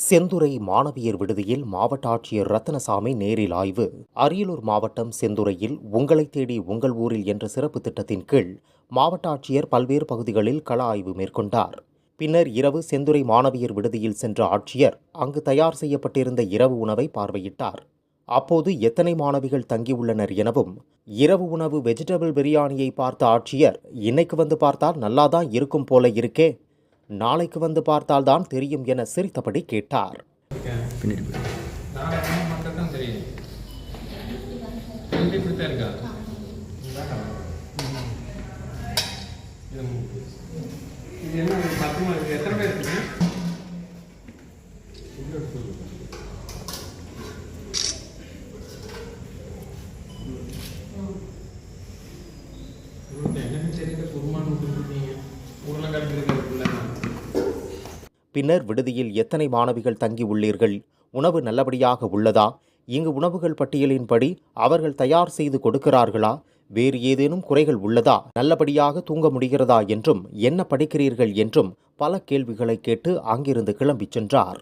செந்துறை மாணவியர் விடுதியில் மாவட்ட ஆட்சியர் ரத்னசாமி நேரில் ஆய்வு. அரியலூர் மாவட்டம் செந்துறையில் உங்களை தேடி உங்கள் ஊரில் என்ற சிறப்பு திட்டத்தின் கீழ் மாவட்ட ஆட்சியர் பல்வேறு பகுதிகளில் கள ஆய்வு மேற்கொண்டார். பின்னர் இரவு செந்துறை மாணவியர் விடுதியில் சென்ற ஆட்சியர் அங்கு தயார் செய்யப்பட்டிருந்த இரவு உணவை பார்வையிட்டார். அப்போது எத்தனை மாணவிகள் தங்கியுள்ளனர் எனவும் இரவு உணவு வெஜிடபிள் பிரியாணியை பார்த்த ஆட்சியர் இன்னைக்கு வந்து பார்த்தால் நல்லாதான் இருக்கும் போல இருக்கே நாளைக்கு வந்து பார்த்தால்தான் தெரியும் என சிரித்தபடி கேட்டார். இது என்ன பத்து பத்துமா எத்தனை பேர் இருக்குங்க பின்னர் விடுதியில் எத்தனை மாணவிகள் தங்கி உள்ளீர்கள்? உணவு நல்லபடியாக உள்ளதா? இங்கு உணவுகள் பட்டியலின்படி அவர்கள் தயார் செய்து கொடுக்கிறார்களா? வேறு ஏதேனும் குறைகள் உள்ளதா? நல்லபடியாக தூங்க முடிகிறதா என்றும் என்ன படிக்கிறீர்கள் என்றும் பல கேள்விகளை கேட்டு அங்கிருந்து கிளம்பிச் சென்றார்.